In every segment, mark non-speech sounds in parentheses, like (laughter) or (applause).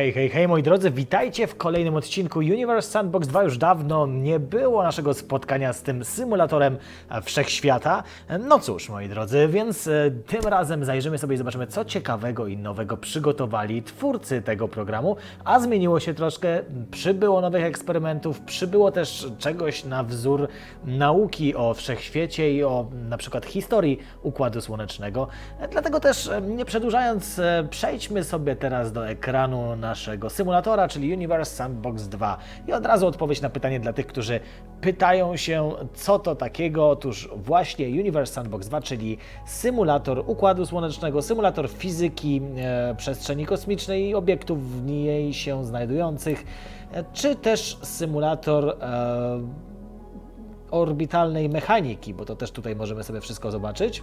Hej, hej, hej moi drodzy, witajcie w kolejnym odcinku Universe Sandbox 2. Już dawno nie było naszego spotkania z tym symulatorem wszechświata. No cóż, moi drodzy, więc e, tym razem zajrzymy sobie i zobaczymy, co ciekawego i nowego przygotowali twórcy tego programu. A zmieniło się troszkę, przybyło nowych eksperymentów, przybyło też czegoś na wzór nauki o wszechświecie i o na przykład historii Układu Słonecznego. Dlatego też, e, nie przedłużając, e, przejdźmy sobie teraz do ekranu naszego symulatora, czyli Universe Sandbox 2. I od razu odpowiedź na pytanie dla tych, którzy pytają się, co to takiego. Otóż właśnie Universe Sandbox 2, czyli symulator Układu Słonecznego, symulator fizyki, e, przestrzeni kosmicznej i obiektów w niej się znajdujących, e, czy też symulator e, orbitalnej mechaniki, bo to też tutaj możemy sobie wszystko zobaczyć.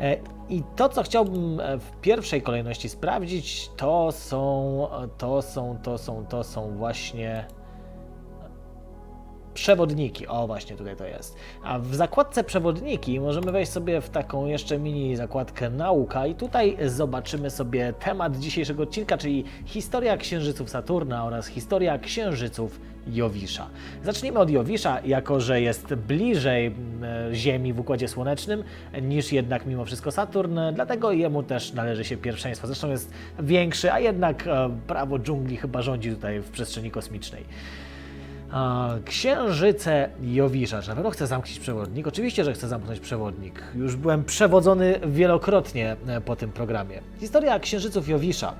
E, I to, co chciałbym e, w pierwszej kolejności sprawdzić, to są, to są, to są, to są właśnie przewodniki. O, właśnie tutaj to jest. A w zakładce przewodniki możemy wejść sobie w taką jeszcze mini zakładkę nauka i tutaj zobaczymy sobie temat dzisiejszego odcinka, czyli historia księżyców Saturna oraz historia księżyców Jowisza. Zacznijmy od Jowisza, jako że jest bliżej mm, Ziemi w Układzie Słonecznym niż jednak mimo wszystko Saturn, dlatego jemu też należy się pierwszeństwo. Zresztą jest większy, a jednak e, prawo dżungli chyba rządzi tutaj w przestrzeni kosmicznej. Księżyce Jowisza. Czy na pewno chcę zamknąć przewodnik? Oczywiście, że chcę zamknąć przewodnik. Już byłem przewodzony wielokrotnie e, po tym programie. Historia księżyców Jowisza.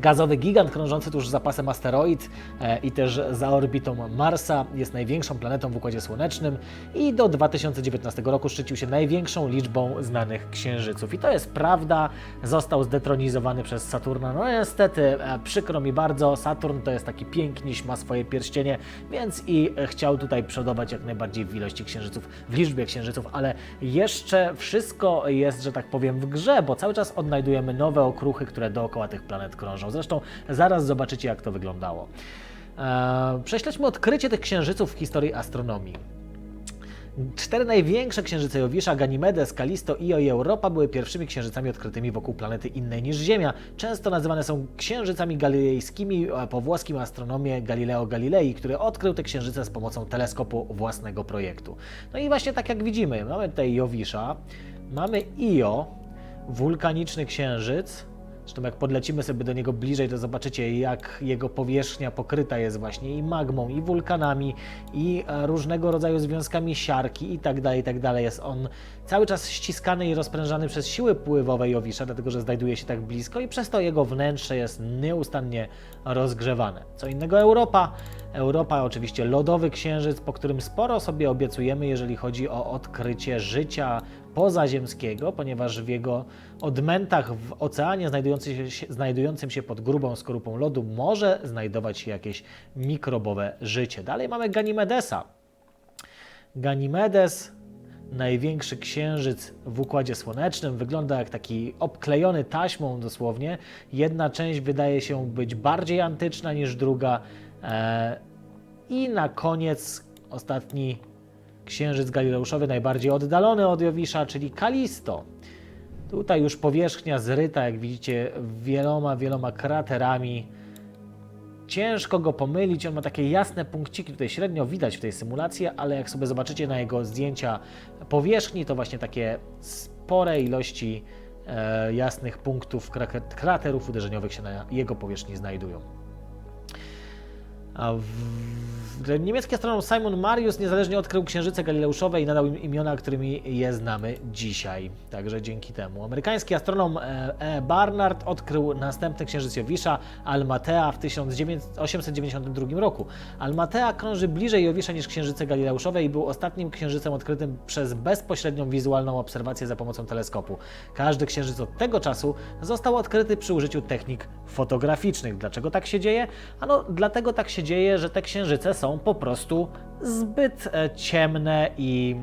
Gazowy gigant krążący tuż za pasem asteroid e, i też za orbitą Marsa jest największą planetą w Układzie Słonecznym i do 2019 roku szczycił się największą liczbą znanych księżyców. I to jest prawda, został zdetronizowany przez Saturna. No niestety, e, przykro mi bardzo, Saturn to jest taki piękniś, ma swoje pierścienie, więc i chciał tutaj przodować jak najbardziej w ilości księżyców, w liczbie księżyców, ale jeszcze wszystko jest, że tak powiem, w grze, bo cały czas odnajdujemy nowe okruchy, które dookoła tych planet krążą. Zresztą zaraz zobaczycie, jak to wyglądało. Eee, prześledźmy odkrycie tych księżyców w historii astronomii. Cztery największe księżyce Jowisza, Ganymedes, Kalisto, Io i Europa były pierwszymi księżycami odkrytymi wokół planety innej niż Ziemia. Często nazywane są księżycami galilejskimi e, po włoskim astronomie Galileo Galilei, który odkrył te księżyce z pomocą teleskopu własnego projektu. No i właśnie tak jak widzimy, mamy tutaj Jowisza, mamy Io, wulkaniczny księżyc, Zresztą jak podlecimy sobie do niego bliżej, to zobaczycie jak jego powierzchnia pokryta jest właśnie i magmą, i wulkanami, i e, różnego rodzaju związkami siarki i tak dalej, i tak dalej. Jest on cały czas ściskany i rozprężany przez siły pływowe Jowisza, dlatego że znajduje się tak blisko i przez to jego wnętrze jest nieustannie rozgrzewane. Co innego Europa. Europa oczywiście lodowy księżyc, po którym sporo sobie obiecujemy, jeżeli chodzi o odkrycie życia pozaziemskiego, ponieważ w jego odmętach w oceanie znajdującym się, znajdującym się pod grubą skorupą lodu może znajdować się jakieś mikrobowe życie. Dalej mamy Ganymedesa. Ganymedes, największy księżyc w Układzie Słonecznym, wygląda jak taki obklejony taśmą dosłownie. Jedna część wydaje się być bardziej antyczna niż druga. E, I na koniec ostatni księżyc galileuszowy, najbardziej oddalony od Jowisza, czyli Kalisto. Tutaj już powierzchnia zryta, jak widzicie, wieloma, wieloma kraterami. Ciężko go pomylić, on ma takie jasne punkciki, tutaj średnio widać w tej symulacji, ale jak sobie zobaczycie na jego zdjęcia powierzchni, to właśnie takie spore ilości e, jasnych punktów, kra- kraterów uderzeniowych się na jego powierzchni znajdują. W... Niemiecki astronom Simon Marius niezależnie odkrył księżyce galileuszowe i nadał im imiona, którymi je znamy dzisiaj. Także dzięki temu. Amerykański astronom E. E. Barnard odkrył następny księżyc Jowisza, Almatea, w 1892 roku. Almatea krąży bliżej Jowisza niż księżyce galileuszowe i był ostatnim księżycem odkrytym przez bezpośrednią wizualną obserwację za pomocą teleskopu. Każdy księżyc od tego czasu został odkryty przy użyciu technik fotograficznych. Dlaczego tak się dzieje? Ano, dlatego tak się dzieje, że te księżyce są po prostu zbyt e, ciemne i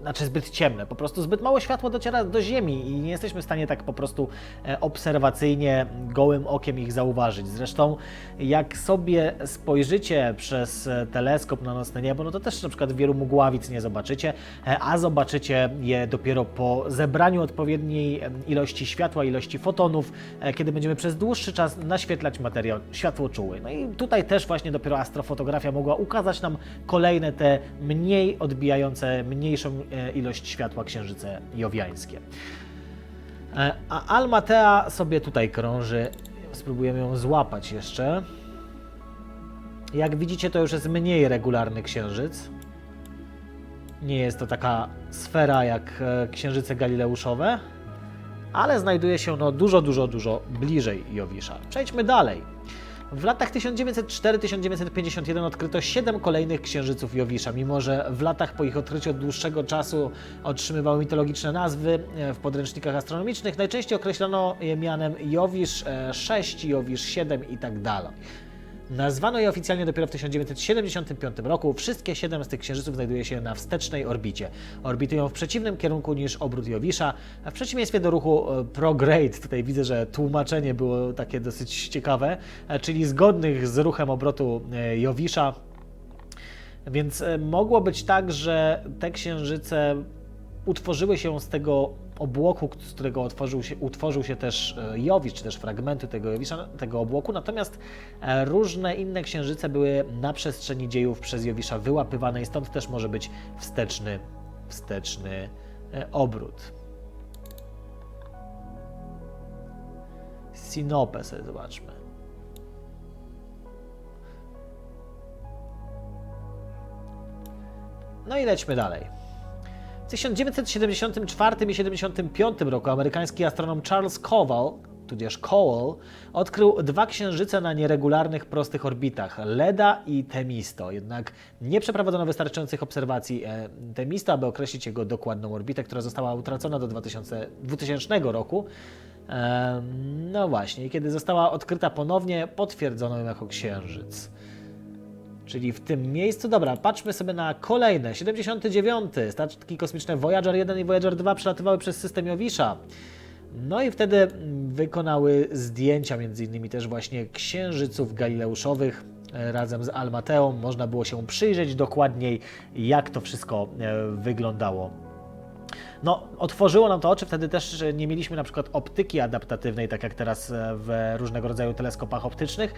znaczy zbyt ciemne, po prostu zbyt mało światło dociera do Ziemi i nie jesteśmy w stanie tak po prostu e, obserwacyjnie, gołym okiem ich zauważyć. Zresztą jak sobie spojrzycie przez e, teleskop na nocne niebo, no to też na przykład wielu mgławic nie zobaczycie, e, a zobaczycie je dopiero po zebraniu odpowiedniej ilości światła, ilości fotonów, e, kiedy będziemy przez dłuższy czas naświetlać materiał światłoczuły. No i tutaj też właśnie dopiero astrofotografia mogła ukazać nam kolejne te mniej odbijające, mniejszą e, ilość światła księżyce jowiańskie. E, A Almatea sobie tutaj krąży. Spróbujemy ją złapać jeszcze. Jak widzicie, to już jest mniej regularny księżyc. Nie jest to taka sfera jak e, księżyce galileuszowe, ale znajduje się no dużo, dużo, dużo bliżej Jowisza. Przejdźmy dalej. W latach 1904-1951 odkryto 7 kolejnych księżyców Jowisza, mimo że w latach po ich odkryciu od dłuższego czasu otrzymywały mitologiczne nazwy e, w podręcznikach astronomicznych. Najczęściej określano je mianem Jowisz e, 6, Jowisz 7 i tak. Nazwano je oficjalnie dopiero w 1975 roku. Wszystkie siedem z tych księżyców znajduje się na wstecznej orbicie. Orbitują w przeciwnym kierunku niż obrót Jowisza, a w przeciwieństwie do ruchu e, prograde, tutaj widzę, że tłumaczenie było takie dosyć ciekawe, e, czyli zgodnych z ruchem obrotu e, Jowisza, więc mogło być tak, że te księżyce utworzyły się z tego obłoku, z którego utworzył się, utworzył się też e, Jowisz, czy też fragmenty tego Jowisza, tego obłoku, natomiast e, różne inne księżyce były na przestrzeni dziejów przez Jowisza wyłapywane i stąd też może być wsteczny, wsteczny e, obrót. Sinopę sobie zobaczmy. No i lećmy dalej. W 1974 i 75 roku amerykański astronom Charles Cowell, tudzież Cowell, odkrył dwa księżyce na nieregularnych, prostych orbitach, Leda i Temisto. Jednak nie przeprowadzono wystarczających obserwacji e, Temisto, aby określić jego dokładną orbitę, która została utracona do 2000, 2000 roku. E, No właśnie, kiedy została odkryta ponownie, potwierdzono ją jako księżyc. Czyli w tym miejscu, dobra, patrzmy sobie na kolejne. 79. Statki kosmiczne Voyager 1 i Voyager 2 przelatywały przez system Jowisza. No i wtedy wykonały zdjęcia, między innymi też właśnie księżyców galileuszowych e, razem z Almateą. Można było się przyjrzeć dokładniej, jak to wszystko e, wyglądało. No, otworzyło nam to oczy, wtedy też nie mieliśmy na przykład optyki adaptatywnej, tak jak teraz e, w różnego rodzaju teleskopach optycznych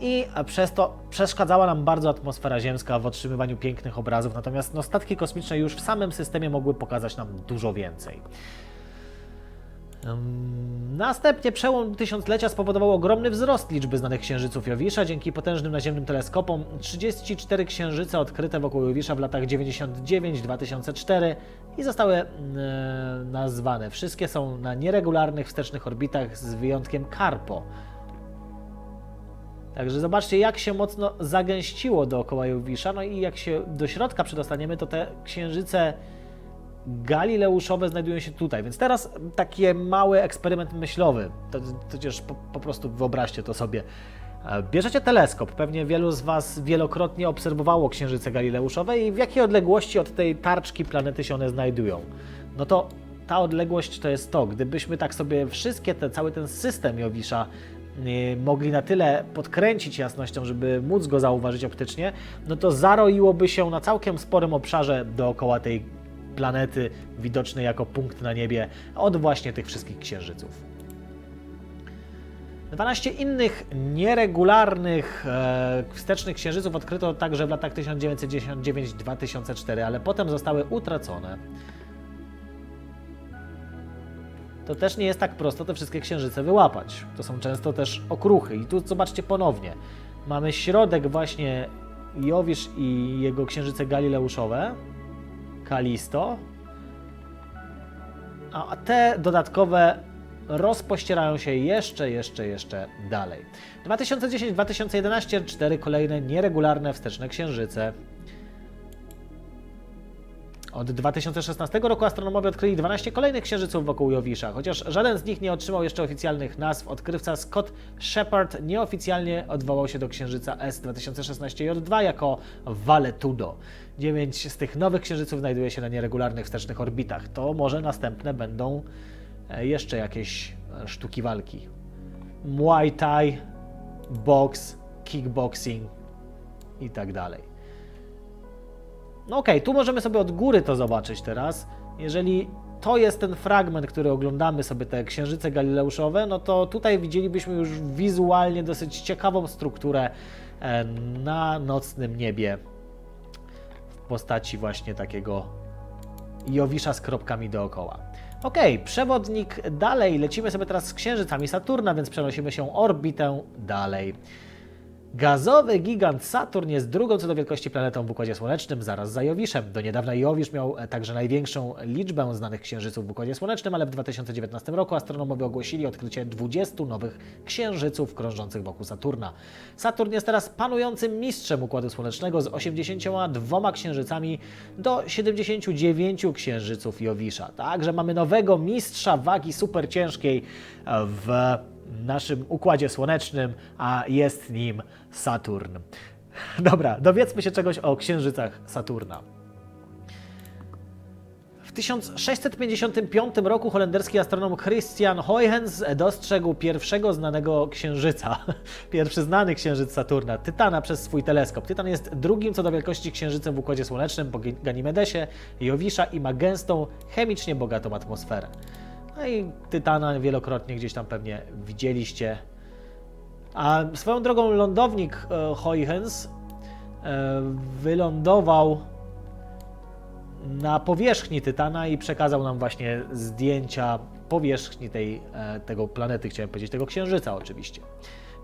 i przez to przeszkadzała nam bardzo atmosfera ziemska w otrzymywaniu pięknych obrazów, natomiast no, statki kosmiczne już w samym systemie mogły pokazać nam dużo więcej. Następnie przełom tysiąclecia spowodował ogromny wzrost liczby znanych księżyców Jowisza dzięki potężnym naziemnym teleskopom. 34 księżyce odkryte wokół Jowisza w latach 99-2004 i zostały e, nazwane. Wszystkie są na nieregularnych wstecznych orbitach z wyjątkiem Karpo. Także zobaczcie, jak się mocno zagęściło dookoła Jowisza, no i jak się do środka przedostaniemy, to te księżyce galileuszowe znajdują się tutaj. Więc teraz taki mały eksperyment myślowy. Przecież po, po prostu wyobraźcie to sobie. E, Bierzecie teleskop. Pewnie wielu z Was wielokrotnie obserwowało księżyce galileuszowe i w jakiej odległości od tej tarczki planety się one znajdują. No to ta odległość to jest to. Gdybyśmy tak sobie wszystkie te, cały ten system Jowisza y, mogli na tyle podkręcić jasnością, żeby móc go zauważyć optycznie, no to zaroiłoby się na całkiem sporym obszarze dookoła tej planety widocznej jako punkt na niebie od właśnie tych wszystkich księżyców. 12 innych nieregularnych e, wstecznych księżyców odkryto także w latach 1999-2004, ale potem zostały utracone. To też nie jest tak prosto te wszystkie księżyce wyłapać. To są często też okruchy. I tu zobaczcie ponownie. Mamy środek właśnie Jowisz i jego księżyce galileuszowe. Kalisto. A te dodatkowe rozpościerają się jeszcze, jeszcze, jeszcze dalej. 2010-2011 cztery kolejne nieregularne wsteczne księżyce. Od 2016 roku astronomowie odkryli 12 kolejnych księżyców wokół Jowisza. Chociaż żaden z nich nie otrzymał jeszcze oficjalnych nazw, odkrywca Scott Shepard nieoficjalnie odwołał się do księżyca S2016J2 jako Valetudo. Dziewięć z tych nowych księżyców znajduje się na nieregularnych wstecznych orbitach. To może następne będą e, jeszcze jakieś e, sztuki walki. Muay Thai, box, kickboxing i tak dalej. No okej, tu możemy sobie od góry to zobaczyć teraz. Jeżeli to jest ten fragment, który oglądamy sobie, te księżyce galileuszowe, no to tutaj widzielibyśmy już wizualnie dosyć ciekawą strukturę e, na nocnym niebie w postaci właśnie takiego Jowisza z kropkami dookoła. Okej, przewodnik dalej. Lecimy sobie teraz z księżycami Saturna, więc przenosimy się orbitę dalej. Gazowy gigant Saturn jest drugą co do wielkości planetą w Układzie Słonecznym, zaraz za Jowiszem. Do niedawna Jowisz miał e, także największą liczbę znanych księżyców w Układzie Słonecznym, ale w 2019 roku astronomowie ogłosili odkrycie 20 nowych księżyców krążących wokół Saturna. Saturn jest teraz panującym mistrzem Układu Słonecznego z 82 księżycami do 79 księżyców Jowisza. Także mamy nowego mistrza wagi superciężkiej w naszym układzie słonecznym, a jest nim Saturn. (laughs) Dobra, dowiedzmy się czegoś o księżycach Saturna. W 1655 roku holenderski astronom Christian Huygens dostrzegł pierwszego znanego księżyca, (laughs) pierwszy znany księżyc Saturna, Tytana przez swój teleskop. Tytan jest drugim co do wielkości księżycem w Układzie Słonecznym po Ganimedesie, Jowisza i ma gęstą, chemicznie bogatą atmosferę. No i Tytana wielokrotnie gdzieś tam pewnie widzieliście. A swoją drogą lądownik e, Huygens e, wylądował na powierzchni Tytana i przekazał nam właśnie zdjęcia powierzchni tej, e, tego planety, chciałem powiedzieć, tego księżyca oczywiście.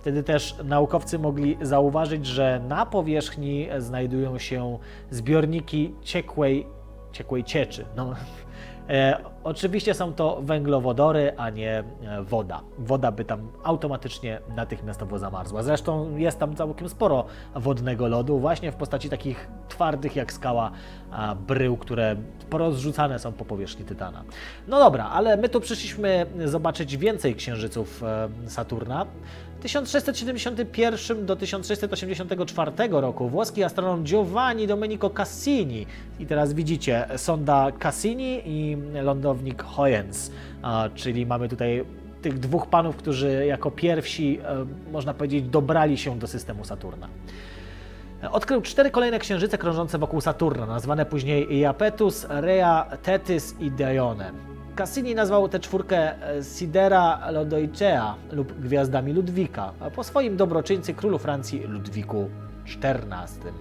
Wtedy też naukowcy mogli zauważyć, że na powierzchni znajdują się zbiorniki ciekłej, ciekłej cieczy. No, E, oczywiście są to węglowodory, a nie e, woda. Woda by tam automatycznie natychmiastowo zamarzła. Zresztą jest tam całkiem sporo wodnego lodu, właśnie w postaci takich twardych jak skała a, brył, które porozrzucane są po powierzchni Tytana. No dobra, ale my tu przyszliśmy zobaczyć więcej księżyców e, Saturna. 1671 do 1684 roku włoski astronom Giovanni Domenico Cassini i teraz widzicie sonda Cassini i lądownik Huygens, czyli mamy tutaj tych dwóch panów, którzy jako pierwsi, e, można powiedzieć, dobrali się do systemu Saturna. Odkrył cztery kolejne księżyce krążące wokół Saturna, nazwane później Iapetus, Rea, Tethys i Dione. Cassini nazwał tę czwórkę e, Sidera Lodoicea lub Gwiazdami Ludwika, po swoim dobroczyńcy królu Francji Ludwiku XIV.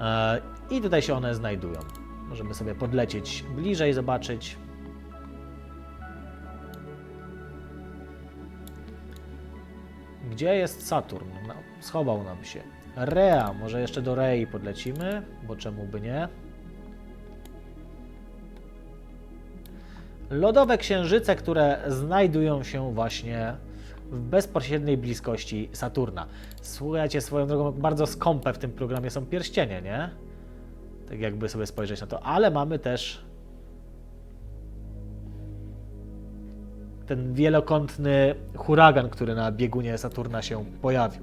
E, I tutaj się one znajdują. Możemy sobie podlecieć bliżej, zobaczyć. Gdzie jest Saturn? No, schował nam się. Rea, może jeszcze do Rei podlecimy, bo czemu by nie? Lodowe księżyce, które znajdują się właśnie w bezpośredniej bliskości Saturna. Słuchajcie, swoją drogą, bardzo skąpe w tym programie są pierścienie, nie? Tak jakby sobie spojrzeć na to, ale mamy też ten wielokątny huragan, który na biegunie Saturna się pojawił.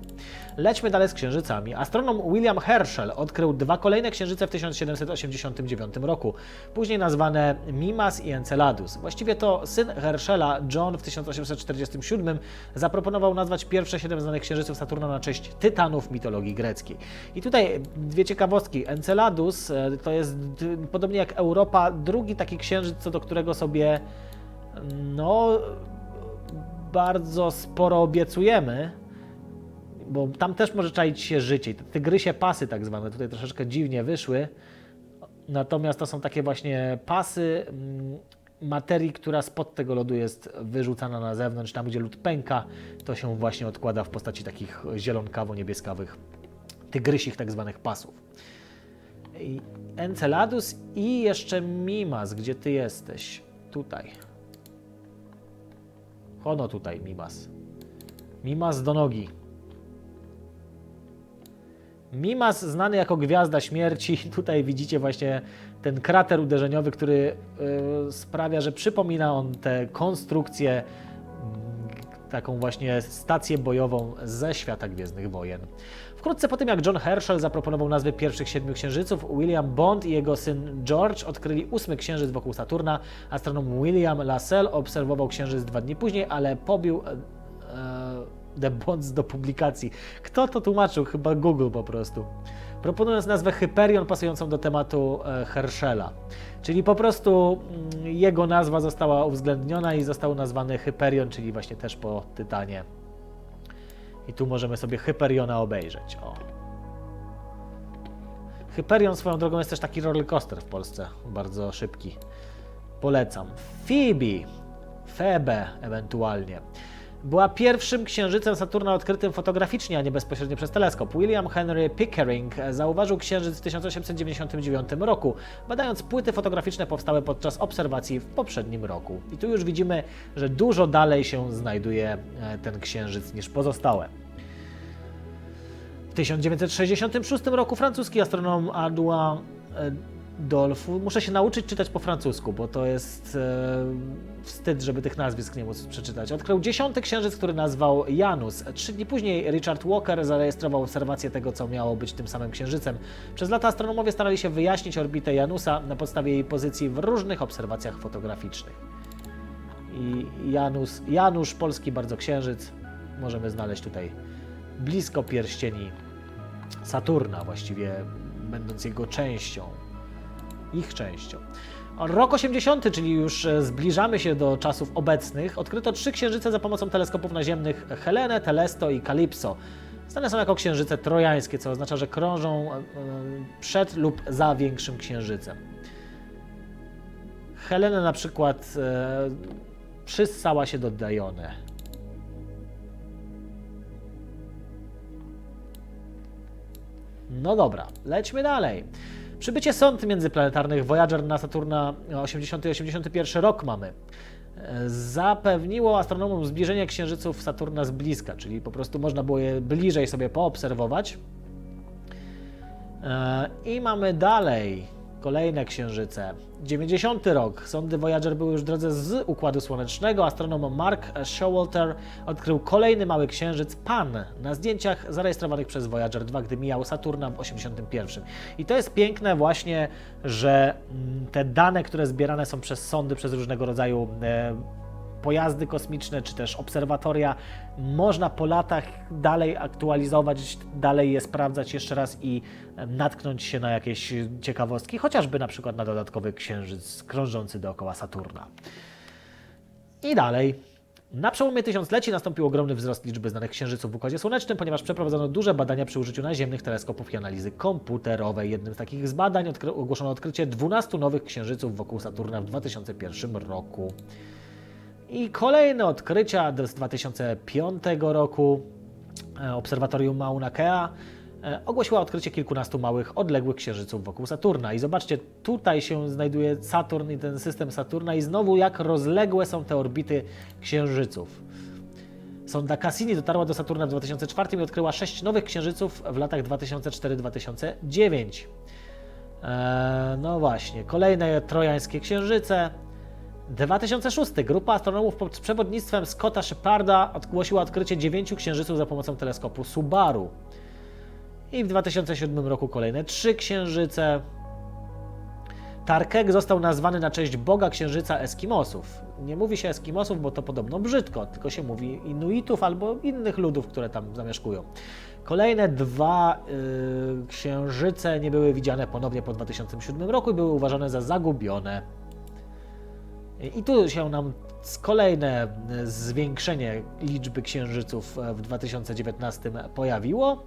Lećmy dalej z księżycami. Astronom William Herschel odkrył dwa kolejne księżyce w 1789 roku, później nazwane Mimas i Enceladus. Właściwie to syn Herschela, John, w 1847 zaproponował nazwać pierwsze siedem znanych księżyców Saturna na cześć tytanów mitologii greckiej. I tutaj dwie ciekawostki. Enceladus e, to jest, podobnie jak Europa, drugi taki księżyc, co do którego sobie no bardzo sporo obiecujemy, bo tam też może czaić się życie. Te tygrysie pasy tak zwane tutaj troszeczkę dziwnie wyszły, natomiast to są takie właśnie pasy mm, materii, która spod tego lodu jest wyrzucana na zewnątrz, tam gdzie lód pęka, to się właśnie odkłada w postaci takich zielonkawo-niebieskawych tygrysich tak zwanych pasów. Enceladus i jeszcze Mimas, gdzie ty jesteś? Tutaj. Ono tutaj, Mimas. Mimas do nogi. Mimas znany jako Gwiazda Śmierci. (laughs) Tutaj widzicie właśnie ten krater uderzeniowy, który y, sprawia, że przypomina on tę konstrukcję, taką właśnie stację bojową ze świata Gwiezdnych Wojen. Wkrótce po tym, jak John Herschel zaproponował nazwy pierwszych siedmiu księżyców, William Bond i jego syn George odkryli ósmy księżyc wokół Saturna. Astronom William Lassell obserwował księżyc dwa dni później, ale pobił e, e, The Bonds do publikacji. Kto to tłumaczył? Chyba Google po prostu. Proponując nazwę Hyperion pasującą do tematu e, Herschela. Czyli po prostu mm, jego nazwa została uwzględniona i został nazwany Hyperion, czyli właśnie też po Tytanie. I tu możemy sobie Hyperiona obejrzeć. O. Hyperion swoją drogą jest też taki rollercoaster w Polsce, bardzo szybki. Polecam. Phoebe, Febe ewentualnie. Była pierwszym księżycem Saturna odkrytym fotograficznie, a nie bezpośrednio przez teleskop. William Henry Pickering zauważył księżyc w 1899 roku, badając płyty fotograficzne powstałe podczas obserwacji w poprzednim roku. I tu już widzimy, że dużo dalej się znajduje e, ten księżyc niż pozostałe. W 1966 roku francuski astronom Ardouin e, Dolfu. Muszę się nauczyć czytać po francusku, bo to jest e, wstyd, żeby tych nazwisk nie móc przeczytać. Odkrył dziesiąty księżyc, który nazwał Janus. Trzy dni później Richard Walker zarejestrował obserwację tego, co miało być tym samym księżycem. Przez lata astronomowie starali się wyjaśnić orbitę Janusa na podstawie jej pozycji w różnych obserwacjach fotograficznych. I Janus, Janusz, polski bardzo księżyc, możemy znaleźć tutaj blisko pierścieni Saturna, właściwie będąc jego częścią ich częścią. Rok 80, czyli już e, zbliżamy się do czasów obecnych, odkryto trzy księżyce za pomocą teleskopów naziemnych Helenę, Telesto i Kalipso. Znane są jako księżyce trojańskie, co oznacza, że krążą e, przed lub za większym księżycem. Helena na przykład e, przyssała się do Dione. No dobra, lećmy dalej. Przybycie sond międzyplanetarnych Voyager na Saturna 80 i 81 rok mamy. Zapewniło astronomom zbliżenie księżyców Saturna z bliska, czyli po prostu można było je bliżej sobie poobserwować. E, I mamy dalej Kolejne księżyce. 90 rok. Sondy Voyager były już w drodze z Układu Słonecznego. Astronom Mark Showalter odkrył kolejny mały księżyc Pan na zdjęciach zarejestrowanych przez Voyager 2, gdy mijał Saturna w 81. I to jest piękne właśnie, że mm, te dane, które zbierane są przez sondy, przez różnego rodzaju e, pojazdy kosmiczne, czy też obserwatoria, można po latach dalej aktualizować, dalej je sprawdzać jeszcze raz i natknąć się na jakieś ciekawostki, chociażby na przykład na dodatkowy księżyc krążący dookoła Saturna. I dalej. Na przełomie tysiącleci nastąpił ogromny wzrost liczby znanych księżyców w Układzie Słonecznym, ponieważ przeprowadzono duże badania przy użyciu naziemnych teleskopów i analizy komputerowej. Jednym z takich badań ogłoszono odkrycie 12 nowych księżyców wokół Saturna w 2001 roku. I kolejne odkrycia z 2005 roku. E, obserwatorium Mauna Kea e, ogłosiła odkrycie kilkunastu małych, odległych księżyców wokół Saturna. I zobaczcie, tutaj się znajduje Saturn i ten system Saturna i znowu jak rozległe są te orbity księżyców. Sonda Cassini dotarła do Saturna w 2004 i odkryła sześć nowych księżyców w latach 2004-2009. Eee, no właśnie, kolejne trojańskie księżyce, 2006 grupa astronomów pod przewodnictwem Scotta Sheparda ogłosiła odkrycie dziewięciu księżyców za pomocą teleskopu Subaru. I w 2007 roku kolejne trzy księżyce. Tarkek został nazwany na cześć boga księżyca Eskimosów. Nie mówi się Eskimosów, bo to podobno brzydko, tylko się mówi Inuitów albo innych ludów, które tam zamieszkują. Kolejne dwa yy, księżyce nie były widziane ponownie po 2007 roku i były uważane za zagubione. I tu się nam kolejne zwiększenie liczby księżyców w 2019 pojawiło.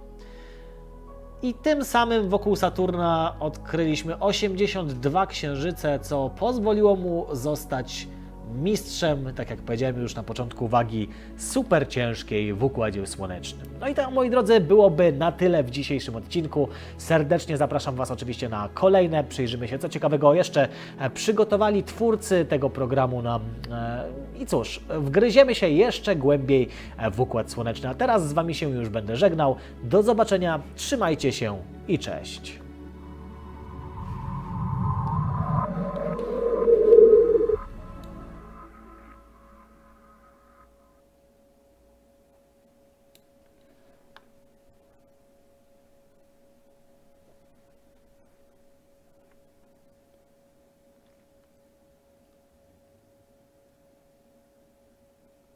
I tym samym wokół Saturna odkryliśmy 82 księżyce, co pozwoliło mu zostać mistrzem, tak jak powiedziałem już na początku, wagi super ciężkiej w Układzie Słonecznym. No i to, moi drodzy, byłoby na tyle w dzisiejszym odcinku. Serdecznie zapraszam Was oczywiście na kolejne. Przyjrzymy się, co ciekawego jeszcze e, przygotowali twórcy tego programu nam. E, I cóż, wgryziemy się jeszcze głębiej e, w Układ Słoneczny. A teraz z Wami się już będę żegnał. Do zobaczenia, trzymajcie się i cześć.